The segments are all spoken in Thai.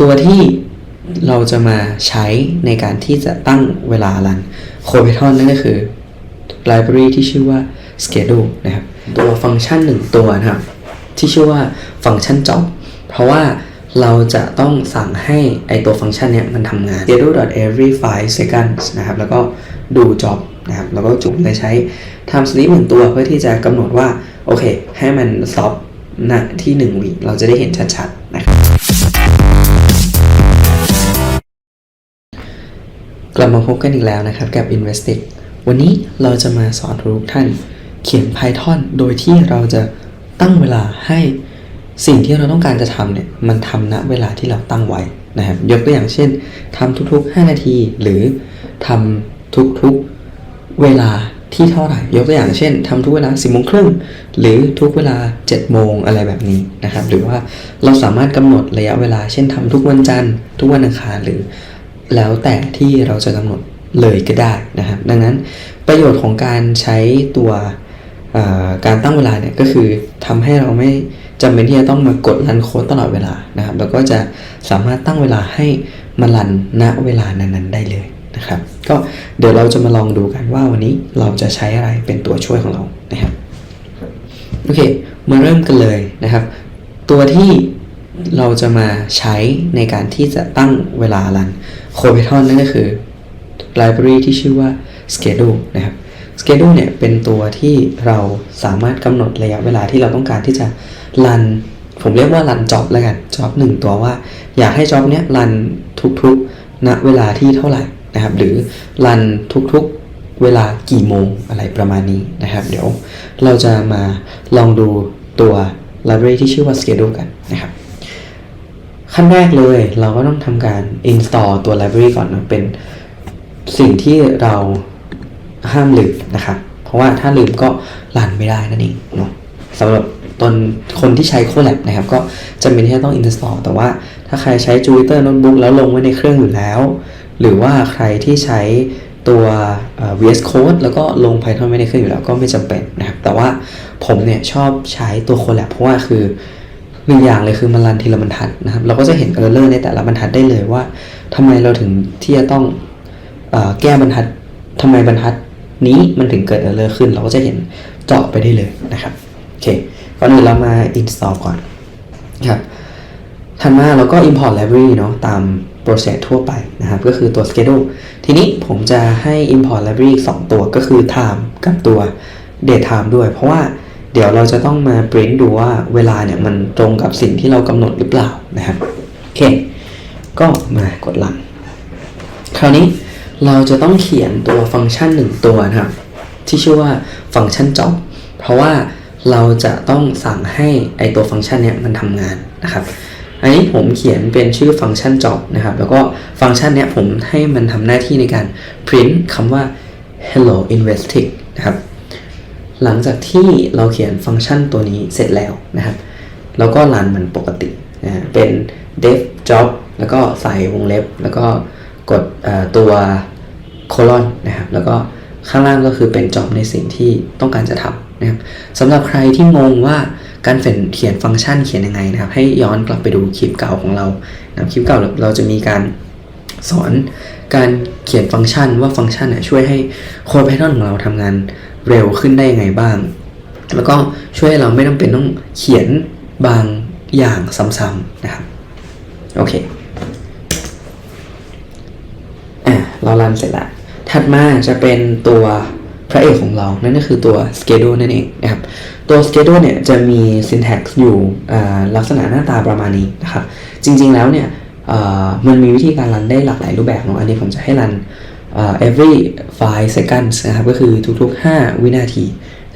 ตัวที่เราจะมาใช้ในการที่จะตั้งเวลารัน c o p y t h o n นั่นก็คือ library ที่ชื่อว่า schedule นะครับ ตัวฟังก์ชันหนึ่งตัวนะครับ ที่ชื่อว่าฟังก์ชัน job เพราะว่าเราจะต้องสั่งให้ไอตัวฟังก์ชันเนี้ยมันทำงาน schedule every 5 seconds นะครับ แล้วก็ดู job นะครับ แล้วก็จุ่มเลยใช้ time sleep หนึ่งตัวเพื่อที่จะกำหนดว่า โอเค ให้มัน stop ณที่1วิเราจะได้เห็นชัดๆนะครับ กลับมาพบกันอีกแล้วนะครับกับ Investic วันนี้เราจะมาสอนทุกท่านเขียน Python โดยที่เราจะตั้งเวลาให้สิ่งที่เราต้องการจะทำเนี่ยมันทำณเวลาที่เราตั้งไว้นะครับยกตัวอย่างเช่นทำทุกๆ 5 นาที หรือทำทุกๆเวลาที่เท่าไหร่ ยกตัวอย่างเช่นทำทุกเวลา10โมงครึ่งหรือทุกเวลา7โมงอะไรแบบนี้นะครับหรือว่าเราสามารถกำหนดระยะเวลา เช่นทำทุกวันจันทร์ทุกวันอังคารหรือ แล้วแต่ที่เราจะกำหนดเลยก็ได้นะครับ ดังนั้นประโยชน์ของการใช้ตัวการตั้งเวลาเนี่ยก็คือทำให้เราไม่จำเป็นที่จะต้องมากดรันโค้ดตลอดเวลานะครับแล้วก็จะสามารถตั้งเวลาให้มันรันณเวลานั้นๆได้เลยนะครับ ก็เดี๋ยวเราจะมาลองดูกันว่าวันนี้เราจะใช้อะไรเป็นตัวช่วยของเรานะครับโอเคมาเริ่มกันเลยนะครับ ตัวที่เราจะมาใช้ในการที่จะตั้งเวลารัน c o p y t h o n นั่นก็คือ library ที่ชื่อว่า schedule นะครับ schedule เนี่ยเป็นตัวที่เราสามารถกำหนดระยะเวลาที่เราต้องการที่จะรันผมเรียกว่ารัน job แล้วกัน job หนึ่งตัวว่า อยากให้ job เนี้ยรันทุกๆณเวลาที่เท่าไหร่นะครับ หรือรันทุกๆเวลากี่โมงอะไรประมาณนี้นะครับ เดี๋ยวเราจะมาลองดูตัว library ที่ชื่อว่า schedule กันนะครับ ขั้นแรกเลยเราก็ต้องทำการ install ตัว library ก่อนนะเป็นสิ่งที่เราห้ามลืมนะครับ เพราะว่าถ้าลืมก็รันไม่ได้นั่นเองเนาะสำหรับตนคนที่ใช้ Colab นะครับ ก็จำเป็นที่จะต้อง install แต่ว่าถ้าใครใช้ Jupyter Notebook แล้วลงไว้ในเครื่องอยู่แล้ว หรือว่าใครที่ใช้ตัว VS Code แล้วก็ลง Python ไว้ในเครื่องอยู่แล้วก็ไม่จำเป็นนะครับ แต่ว่าผมเนี่ยชอบใช้ตัว Colab เพราะว่าคือ หนึ่งอย่างเลยคือมันรันทีละบรรทัดนะครับ เราก็จะเห็นเออร์เลอร์ในแต่ละบรรทัดได้เลยว่าทำไมเราถึงที่จะต้องอแก้บรรทัดทำไมบรรทัดนี้มันถึงเกิดเออร์เลอร์ขึ้น เราก็จะเห็นเจาะไปได้เลยนะครับโอเคก่อนอื่นเรามา install ก่อนครับถัดมาเราก็ import library เนาะตาม process ทั่วไปนะครับ ก็คือตัว schedule ทีนี้ผมจะให้ import library อีกสองตัวก็คือ time กับตัว date time ด้วย เพราะว่า เดี๋ยวเราจะต้องมา print ดูว่าเวลาเนี่ยมันตรงกับสิ่งที่เรากำหนดหรือเปล่านะครับโอเค ก็มากดลังคราวนี้เราจะต้องเขียนตัวฟังก์ชันหนึ่งตัวนะครับ ที่ชื่อว่าฟังก์ชัน job เพราะว่าเราจะต้องสั่งให้ไอตัวฟังก์ชันเนี่ยมันทำงานนะครับอันนี้ผมเขียนเป็นชื่อฟังก์ชัน job นะครับ แล้วก็ฟังก์ชันเนี้ยผมให้มันทำหน้าที่ในการ print คำว่า hello investing นะครับ หลังจากที่เราเขียนฟังก์ชันตัวนี้เสร็จแล้วนะครับเราก็รันมันปกตินะเป็น def job แล้วก็ใส่วงเล็บ แล้วก็กดตัว colon นะครับแล้วก็ข้างล่างก็คือเป็น job ในสิ่งที่ต้องการจะทำนะครับสำหรับใครที่งงว่าการเขียนฟังก์ชันเขียนยังไงนะครับ ให้ย้อนกลับไปดูคลิปเก่าของเรานะคลิปเก่าเราจะมีการสอนการเขียนฟังก์ชันว่าฟังก์ชันช่วยให้โค้ด Python ของเราทำงาน เร็วขึ้นได้ยังไงบ้าง แล้วก็ช่วยเราไม่ต้องเป็นต้องเขียนบางอย่างซ้ำๆนะครับ โอเคอะเรารันเสร็จล้วถัดมาจะเป็นตัวพระเอกของเรา นั่นก็คือตัว schedule นั่นเองนะครับ ตัว schedule เนี่ยจะมี syntax อยู่ลักษณะหน้าตาประมาณนี้นะครับ จริงๆแล้วเนี่ยมันมีวิธีการรันได้หลากหลายรูปแบบเนาะ อันนี้ผมจะให้รัน every 5 seconds นะครับก็คือทุกๆ 5 วินาที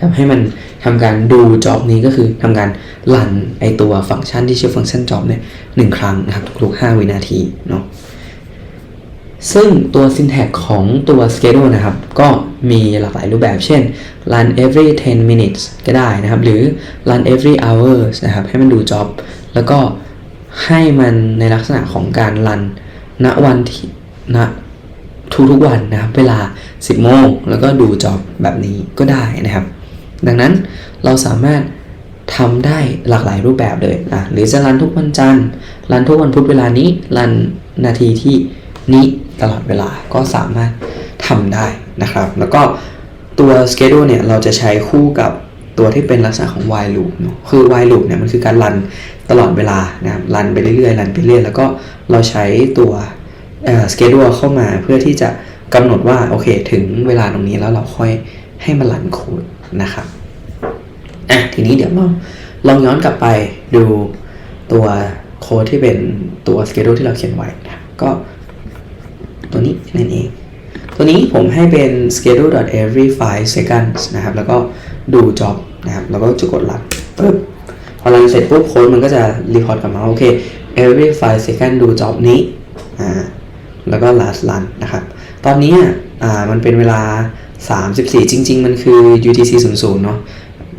ทำให้มันทำการดู job นี้ก็คือทำการรันไอตัวฟังก์ชันที่ชื่อฟังก์ชัน job เนี่ยหนึ่งครั้งนะครับทุกๆ 5 วินาทีเนาะซึ่งตัว syntax ของตัว schedule นะครับ ก็มีหลากหลายรูปแบบ เช่น run every 10 minutes ก็ได้นะครับ หรือ run every hours นะครับ ให้มันดู job แล้วก็ให้มันในลักษณะของการ run ณวันที่ณ ทุกๆวันนะครับเวลา 10 โมงแล้วก็ดู job แบบนี้ก็ได้นะครับ ดังนั้นเราสามารถทำได้หลากหลายรูปแบบเลยอะหรือจะรันทุกวันจันทร์รันทุกวันพุธเวลานี้รันนาทีที่นี้ตลอดเวลาก็สามารถทำได้นะครับ แล้วก็ตัว schedule เนี่ยเราจะใช้คู่กับตัวที่เป็นลักษณะของ while loop เนอะคือ while loop เนี่ยมันคือการรันตลอดเวลานะครับรันไปเรื่อยๆรันไปเรื่อยแล้วก็เราใช้ตัว เอ่อ schedule เข้ามาเพื่อที่จะกำหนดว่าโอเค ถึงเวลาตรงนี้แล้วเราค่อยให้มันรันโค้ดนะครับอะทีนี้เดี๋ยวเราลองย้อนกลับไปดูตัวโค้ดที่เป็นตัว schedule ที่เราเขียนไว้นะครับก็ตัวนี้นั่นเอง ตัวนี้ผมให้เป็น schedule every 5 seconds นะครับ แล้วก็ดู job นะครับ แล้วก็จะกดรันปึ๊บพอรันเสร็จปุ๊บโค้ดมันก็จะรีพอร์ตกลับมาว่าโอเค every 5 seconds ดู job นี้อ่า แล้วก็ last run นะครับ ตอนนี้อ่ามันเป็นเวลา 34 จริง ๆ มันคือ UTC 00เนาะ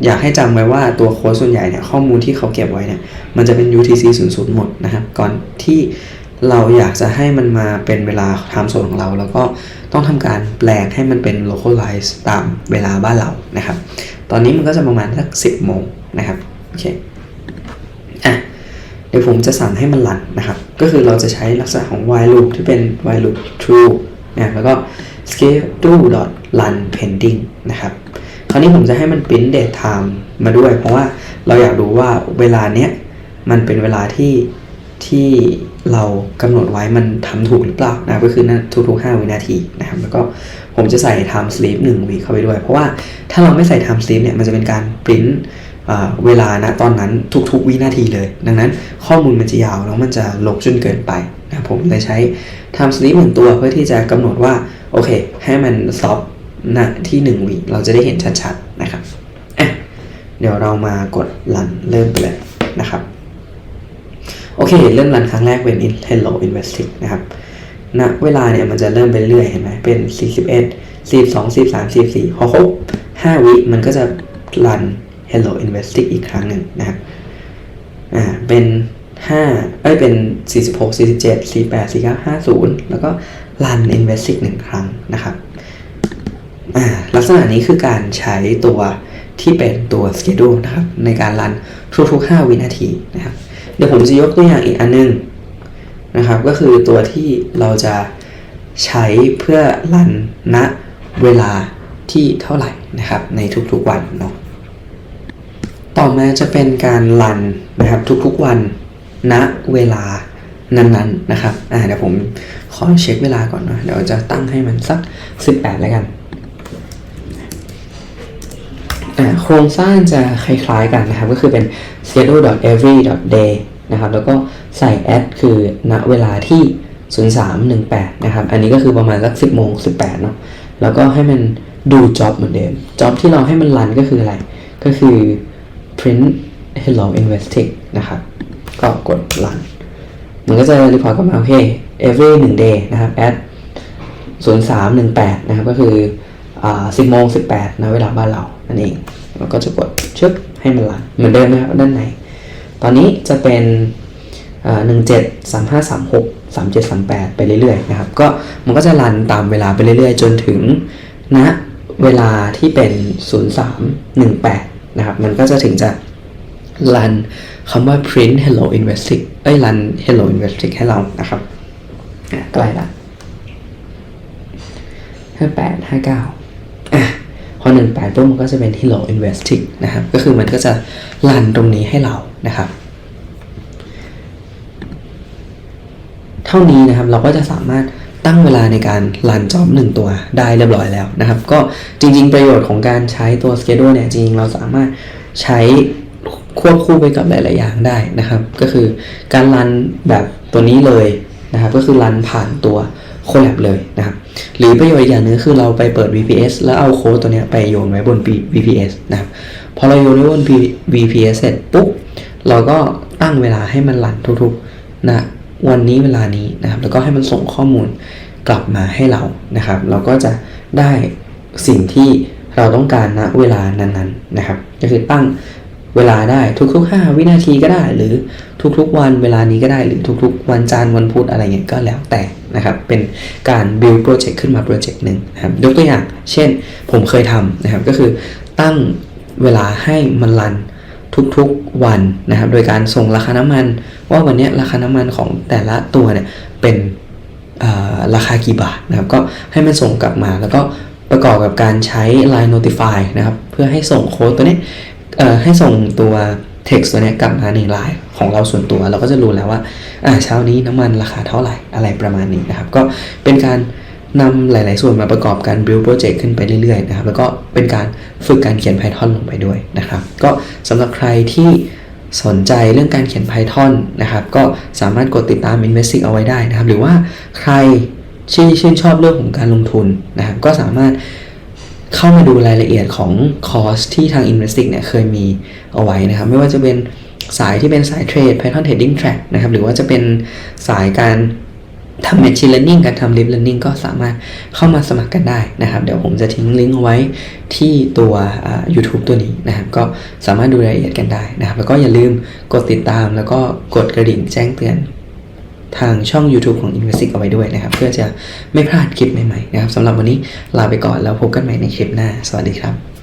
อยากให้จำไว้ว่าตัวโค้ดส่วนใหญ่เนี่ยข้อมูลที่เขาเก็บไว้เนี่ยมันจะเป็น UTC 00หมดนะครับ ก่อนที่เราอยากจะให้มันมาเป็นเวลา time zone ของเรา แล้วก็ต้องทำการแปลงให้มันเป็น localize ตามเวลาบ้านเรานะครับ ตอนนี้มันก็จะประมาณสัก 10 โมงนะครับ โอเค เดี๋ยวผมจะสั่งให้มันรันนะครับ ก็คือเราจะใช้ลักษณะของ while loop ที่เป็น while loop true นะแล้วก็ schedule dot run pending นะครับคราวนี้ผมจะให้มัน print date time มาด้วย เพราะว่าเราอยากดูว่าเวลาเนี้ยมันเป็นเวลาที่ที่เรากำหนดไว้มันทำถูกหรือเปล่านะก็คือนะทุกๆ 5 วินาทีนะครับ แล้วก็ผมจะใส่ time sleep 1วิเข้าไปด้วย เพราะว่าถ้าเราไม่ใส่ time sleep เนี่ยมันจะเป็นการ print เวลานะตอนนั้นทุกๆวินาทีเลย ดังนั้นข้อมูลมันจะยาวแล้วมันจะลกจนเกินไปนะผมเลยใช้ time sleep หนึ่งตัวเพื่อที่จะกำหนดว่า โอเค ให้มัน stop ณที่ 1วิเราจะได้เห็นชัดๆนะครับเดี๋ยวเรามากดรันเริ่มไปเลยนะครับ โอเค เริ่มรันครั้งแรกเป็น in hello investing นะครับณเวลาเนี่ยมันจะเริ่มไปเรื่อยเห็นไหมเป็น 41 42 43 44พอครบ5วิมันก็จะรัน hello investing อีกครั้งหนึ่งนะครับอ่าเป็น5เอ้ยเป็น 46 47 48 49 50 แล้วก็รัน investing หนึ่งครั้งนะครับอ่าลักษณะนี้คือการใช้ตัวที่เป็นตัว schedule นะครับในการรันทุกๆ 5 วินาทีนะครับ เดี๋ยวผมจะยกตัวอย่างอีกอันนึงนะครับ ก็คือตัวที่เราจะใช้เพื่อรันณเวลาที่เท่าไหร่นะครับในทุกๆวันเนาะ ต่อมาจะเป็นการรันนะครับทุกๆวันณเวลานั้นๆนะครับอ่าเดี๋ยวผมขอเช็คเวลาก่อนนะเดี๋ยวจะตั้งให้มันสัก 18 แล้วกันโครงสร้างจะคล้ายๆกันนะครับ ก็คือเป็น schedule every day นะครับ แล้วก็ใส่ at คือณเวลาที่ 0318 นะครับ อันนี้ก็คือประมาณสัก 10 โมง 18 เนาะแล้วก็ให้มันดู job เหมือนเดิม job ที่เราให้มันรันก็คืออะไร ก็คือ print hello investing นะครับ ก็กด run มันก็จะรีพอร์ตกลับมาโอเค every 1 day นะครับ at 0318 นะครับ ก็คืออ่า10โมง18นะเวลาบ้านเรา นั่นเองแล้วก็จะกดชึบให้มันรันเหมือนเดิมนะครับด้านใน ตอนนี้จะเป็นหนึ่งเจ็ดสามห้าสามหกสามเจ็ดสามแปดไปเรื่อยๆนะครับ ก็มันก็จะรันตามเวลาไปเรื่อยๆ จนถึงณเวลาที่เป็นศู นะครับ มันก็จะถึงจะรันคำว่า print hello investing เอ้ย รัน hello investing ให้เรานะครับใกล้ละห้าแปดห้าเก้าอะพอหนึ่งแปดปุ๊บมันก็จะเป็น hello investing นะครับ ก็คือมันก็จะรันตรงนี้ให้เรานะครับ เท่านี้นะครับเราก็จะสามารถ ตั้งเวลาในการรันจ็อบหนึ่งตัวได้เรียบร้อยแล้วนะครับ ก็จริง ๆ ประโยชน์ของการใช้ตัว schedule เนี่ยจริงๆเราสามารถใช้ควบคู่ไปกับหลาย ๆ อย่างได้นะครับ ก็คือการรันแบบตัวนี้เลยนะครับ ก็คือรันผ่านตัว collab เลยนะครับ หรือประโยชน์อีกอย่างหนึงคือเราไปเปิด VPS แล้วเอาโค้ดตัวนี้ไปโยนไว้บน VPS นะครับ พอเราโยนไว้บน VPS เสร็จปุ๊บ เราก็ตั้งเวลาให้มันรันทุกๆ นะ วันนี้เวลานี้นะครับแล้วก็ให้มันส่งข้อมูลกลับมาให้เรานะครับ เราก็จะได้สิ่งที่เราต้องการณเวลานั้นๆนะครับ ก็คือตั้งเวลาได้ทุกๆ 5 วินาทีก็ได้ หรือทุกๆ วันเวลานี้ก็ได้หรือทุกๆ วันจันทร์วันพุธอะไรเงี้ยก็แล้วแต่นะครับ เป็นการ build project ขึ้นมาโปรเจกต์หนึ่งนะครับยกตัวอย่าง เช่นผมเคยทำนะครับก็คือตั้งเวลาให้มันรัน ทุกๆวันนะครับ โดยการส่งราคาน้ำมัน ว่าวันนี้ราคาน้ำมันของแต่ละตัวเนี่ยเป็นราคากี่บาทนะครับ ก็ให้มันส่งกลับมาแล้วก็ประกอบกับการใช้ Line Notify นะครับ เพื่อให้ส่งโค้ดตัวนี้ให้ส่งตัว text ตัวนี้กลับมาใน Line ของเราส่วนตัว เราก็จะรู้แล้วว่าอ่าเช้านี้น้ำมันราคาเท่าไหร่อะไรประมาณนี้นะครับ ก็เป็นการ นำหลาย ๆ ส่วนมาประกอบการ build project ขึ้นไปเรื่อย ๆ นะครับ แล้วก็เป็นการฝึกการเขียน Python ลงไปด้วยนะครับ ก็สำหรับใครที่สนใจเรื่องการเขียน Python นะครับ ก็สามารถกดติดตาม Investing เอาไว้ได้นะครับ หรือว่าใครที่ชื่นชอบเรื่องของการลงทุนนะครับ ก็สามารถเข้ามาดูรายละเอียดของคอร์สที่ทาง Investing เนี่ยเคยมีเอาไว้นะครับ ไม่ว่าจะเป็นสายที่เป็นสายเทรด Python Trading Track นะครับ หรือว่าจะเป็นสายการ ทำ Machine Learning การทำ Deep Learning ก็สามารถเข้ามาสมัครกันได้นะครับ เดี๋ยวผมจะทิ้งลิงก์เอาไว้ที่ตัว YouTube ตัวนี้นะครับ ก็สามารถดูรายละเอียดกันได้นะครับ แล้วก็อย่าลืมกดติดตามแล้วก็กดกระดิ่งแจ้งเตือนทางช่อง YouTube ของ Investing เอาไว้ด้วยนะครับ เพื่อจะไม่พลาดคลิปใหม่ๆนะครับสำหรับวันนี้ลาไปก่อนแล้วพบกันใหม่ในคลิปหน้า สวัสดีครับ